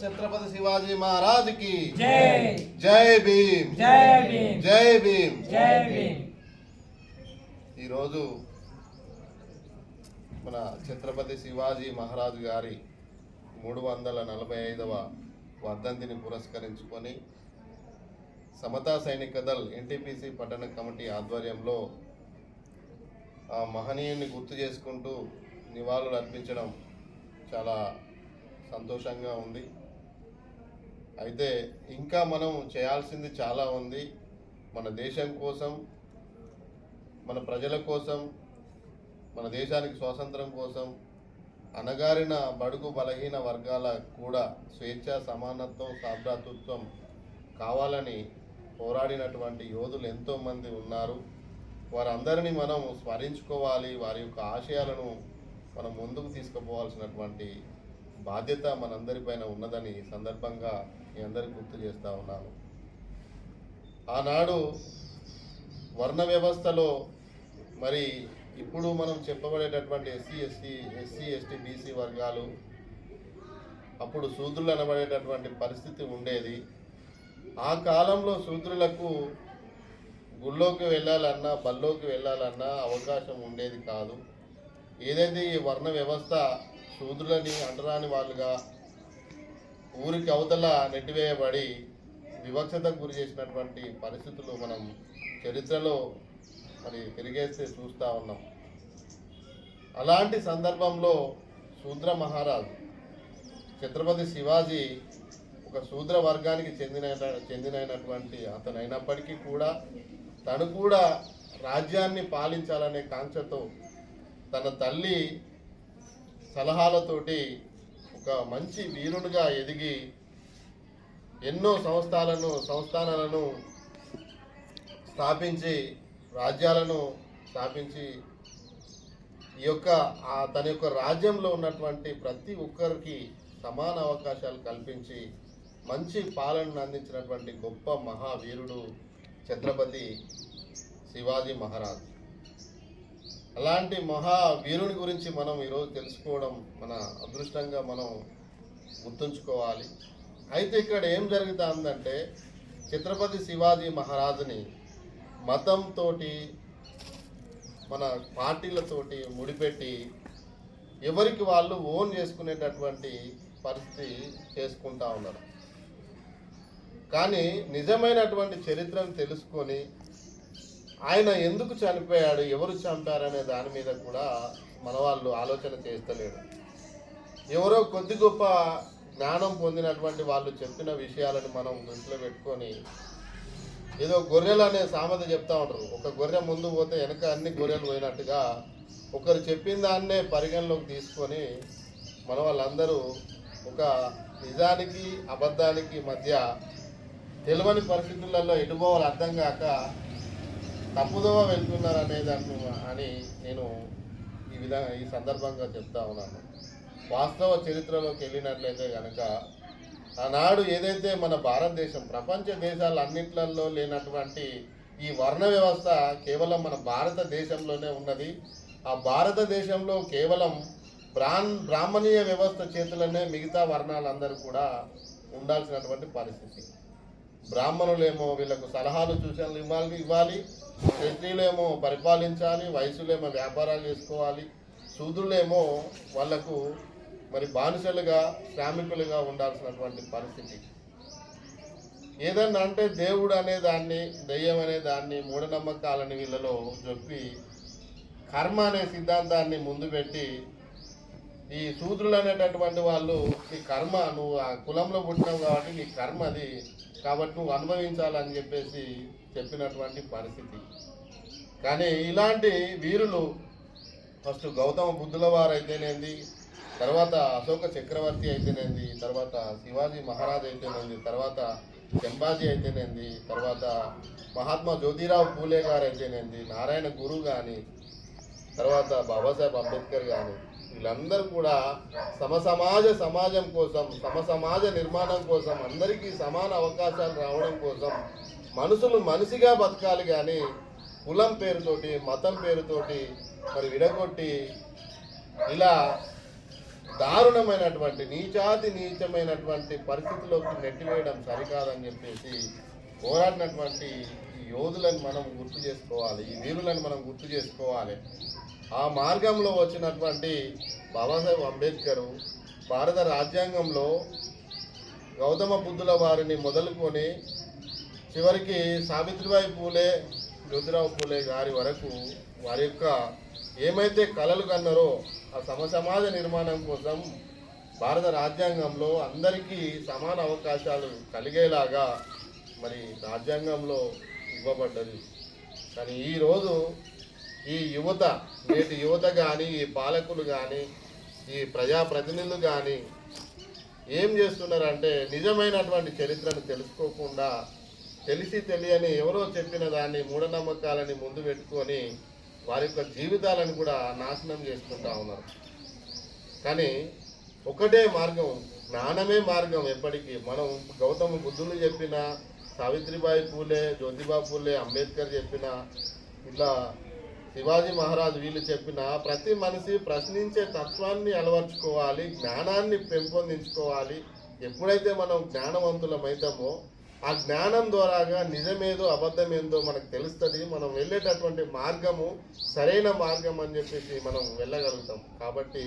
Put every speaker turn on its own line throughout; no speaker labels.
ఛత్రపతి శివాజీ మహారాజ్కి
జై.
జై భీమ్.
జై భీమ్.
జై భీమ్.
జై భీమ్.
ఈరోజు మన ఛత్రపతి శివాజీ మహారాజు గారి మూడు వందల నలభై ఐదవ వర్ధంతిని పురస్కరించుకొని సమతా సైనిక దళ్ ఎన్టీపీసీ పట్టణ కమిటీ ఆధ్వర్యంలో ఆ మహనీయుని గుర్తు చేసుకుంటూ నివాళులు అర్పించడం చాలా సంతోషంగా ఉంది. అయితే ఇంకా మనం చేయాల్సింది చాలా ఉంది. మన దేశం కోసం మన ప్రజల కోసం మన దేశానికి స్వాతంత్రం కోసం అణగారిన బడుగు బలహీన వర్గాల కూడా స్వేచ్ఛ సమానత్వం సాభ్రాతృత్వం కావాలని పోరాడినటువంటి యోధులు ఎంతోమంది ఉన్నారు. వారందరినీ మనం స్మరించుకోవాలి. వారి యొక్క ఆశయాలను మనం ముందుకు తీసుకుపోవాల్సినటువంటి బాధ్యత మనందరిపైన ఉన్నదని ఈ సందర్భంగా మీ అందరికి గుర్తు చేస్తూ ఉన్నాను. ఆనాడు వర్ణ వ్యవస్థలో మరి ఇప్పుడు మనం చెప్పబడేటటువంటి SC ST SC ST BC వర్గాలు అప్పుడు శూద్రులు అనబడేటటువంటి పరిస్థితి ఉండేది. ఆ కాలంలో శూద్రులకు గుళ్ళోకి వెళ్ళాలన్నా బల్లోకి వెళ్ళాలన్నా అవకాశం ఉండేది కాదు. ఏదైతే ఈ వర్ణ వ్యవస్థ శూద్రులని అంటరాని వాళ్ళుగా ఊరికి అవతల నెట్టివేయబడి వివక్షతకు గురి చేసినటువంటి పరిస్థితులు మనం చరిత్రలో మరి తిరిగేస్తే చూస్తూ ఉన్నాం. అలాంటి సందర్భంలో శూద్ర మహారాజు ఛత్రపతి శివాజీ ఒక శూద్ర వర్గానికి చెందిన చెందినటువంటి అతనైనప్పటికీ కూడా తను కూడా రాజ్యాన్ని పాలించాలనే కాంక్షతో తన తల్లి సలహాలతోటి ఒక మంచి వీరునిగా ఎదిగి ఎన్నో సంస్థలను సంస్థానాలను స్థాపించి రాజ్యాలను స్థాపించి ఈ యొక్క తన యొక్క రాజ్యంలో ఉన్నటువంటి ప్రతి ఒక్కరికి సమాన అవకాశాలు కల్పించి మంచి పాలనను అందించినటువంటి గొప్ప మహావీరుడు ఛత్రపతి శివాజీ మహారాజ్. అలాంటి మహావీరుని గురించి మనం ఈరోజు తెలుసుకోవడం మన అదృష్టంగా మనం గుర్తుంచుకోవాలి. అయితే ఇక్కడ ఏం జరుగుతుందంటే ఛత్రపతి శివాజీ మహారాజుని మతంతో మన పార్టీలతోటి ముడిపెట్టి ఎవరికి వాళ్ళు ఓన్ చేసుకునేటటువంటి పరిస్థితి చేసుకుంటా ఉన్నారు. కానీ నిజమైనటువంటి చరిత్రను తెలుసుకొని ఆయన ఎందుకు చనిపోయాడు ఎవరు చంపారనే దాని మీద కూడా మన వాళ్ళు ఆలోచన చేస్తలేరు. ఎవరో కొద్ది గొప్ప జ్ఞానం పొందినటువంటి వాళ్ళు చెప్పిన విషయాలను మనం దృష్టిలో పెట్టుకొని ఏదో గొర్రెలు అనే సామెత చెప్తా ఉంటారు. ఒక గొర్రె ముందు పోతే వెనక అన్ని గొర్రెలు పోయినట్టుగా ఒకరు చెప్పిన దాన్నే పరిగణలోకి తీసుకొని మన వాళ్ళందరూ ఒక నిజానికి అబద్ధానికి మధ్య తెలియని పరిస్థితులలో ఎటుపోవాలి అర్థం కాక తప్పుదోవ వెళ్తున్నారు అనే దాన్ని అని నేను ఈ విధంగా ఈ సందర్భంగా చెప్తా ఉన్నాను. వాస్తవ చరిత్రలోకి వెళ్ళినట్లయితే కనుక ఆనాడు ఏదైతే మన భారతదేశం ప్రపంచ దేశాలన్నింటిలో లేనటువంటి ఈ వర్ణ వ్యవస్థ కేవలం మన భారతదేశంలోనే ఉన్నది. ఆ భారతదేశంలో కేవలం బ్రాహ్మ బ్రాహ్మణీయ వ్యవస్థ చేతులనే మిగతా వర్ణాలందరూ కూడా ఉండాల్సినటువంటి పరిస్థితి. బ్రాహ్మణులేమో వీళ్ళకు సలహాలు సూచనలు ఇవ్వాలి ఇవ్వాలి. క్షత్రియులేమో పరిపాలించాలి వయసులేమో వ్యాపారాలు చేసుకోవాలి. శూద్రులేమో వాళ్ళకు మరి బానిసలుగా శ్రామికులుగా ఉండాల్సినటువంటి పరిస్థితి. ఏదన్నా అంటే దేవుడు అనే దాన్ని దెయ్యం అనే దాన్ని మూఢనమ్మకాలని వీళ్ళలో చెప్పి కర్మ అనే సిద్ధాంతాన్ని ముందు పెట్టి ఈ శూద్రులు అనేటటువంటి వాళ్ళు నీ కర్మ నువ్వు ఆ కులంలో పుట్టినావు కాబట్టి నీ కర్మ అది కాబట్టి నువ్వు అనుభవించాలని చెప్పేసి చెప్పినటువంటి పరిస్థితి. కానీ ఇలాంటి వీరులు ఫస్ట్ గౌతమ బుద్ధుల వారు అయితేనేంది తర్వాత అశోక చక్రవర్తి అయితేనేంది తర్వాత శివాజీ మహారాజ్ అయితేనేంది తర్వాత చెంబాజీ అయితేనేంది తర్వాత మహాత్మా జ్యోతిరావు పూలే గారు అయితేనేంది నారాయణ గురు కానీ తర్వాత బాబాసాహెబ్ అంబేద్కర్ కానీ వీళ్ళందరూ కూడా సమ సమాజ సమాజం కోసం సమ సమాజ నిర్మాణం కోసం అందరికీ సమాన అవకాశాలు రావడం కోసం మనుషులు మనిషిగా బతకాలి కానీ కులం పేరుతోటి మతం పేరుతోటి మరి విడగొట్టి ఇలా దారుణమైనటువంటి నీచాతి నీచమైనటువంటి పరిస్థితిలోకి నెట్టివేయడం సరికాదని చెప్పేసి పోరాడినటువంటి ఈ యోధులను మనం గుర్తు చేసుకోవాలి ఈ వీరులను మనం గుర్తు చేసుకోవాలి. ఆ మార్గంలో వచ్చినటువంటి బాబాసాహెబ్ అంబేద్కర్ భారత రాజ్యాంగంలో గౌతమ బుద్ధుల వారిని మొదలుకొని చివరికి సావిత్రిబాయి పూలే జ్యోతిరావు పూలే గారి వరకు వారి యొక్క ఏమైతే కళలు కన్నారో ఆ సమసమాజ నిర్మాణం కోసం భారత రాజ్యాంగంలో అందరికీ సమాన అవకాశాలు కలిగేలాగా మరి రాజ్యాంగంలో ఇవ్వబడ్డది. కానీ ఈరోజు ఈ యువత నేటి యువత కానీ ఈ పాలకులు కానీ ఈ ప్రజాప్రతినిధులు కానీ ఏం చేస్తున్నారంటే నిజమైనటువంటి చరిత్రను తెలుసుకోకుండా తెలిసి తెలియని ఎవరో చెప్పిన దాన్ని మూఢనమ్మకాలని ముందు పెట్టుకొని వారి యొక్క జీవితాలను కూడా నాశనం చేసుకుంటా ఉన్నారు. కానీ ఒకటే మార్గం జ్ఞానమే మార్గం ఎప్పటికీ. మనం గౌతమ బుద్ధులు చెప్పిన సావిత్రిబాయి పూలే జ్యోతిబా పూలే అంబేద్కర్ చెప్పిన ఇట్లా శివాజీ మహారాజు వీళ్ళు చెప్పిన ప్రతి మనిషి ప్రశ్నించే తత్వాన్ని అలవర్చుకోవాలి జ్ఞానాన్ని పెంపొందించుకోవాలి. ఎప్పుడైతే మనం జ్ఞానవంతులమవుతామో ఆ జ్ఞానం ద్వారాగా నిజమేదో అబద్ధమేందో మనకు తెలుస్తుంది. మనం వెళ్ళేటటువంటి మార్గము సరైన మార్గం అని చెప్పేసి మనం వెళ్ళగలుగుతాం. కాబట్టి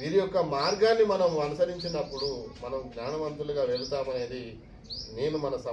వీరి యొక్క మార్గాన్ని మనం అనుసరించినప్పుడు మనం జ్ఞానవంతులుగా వెళ్తామనేది నేను మన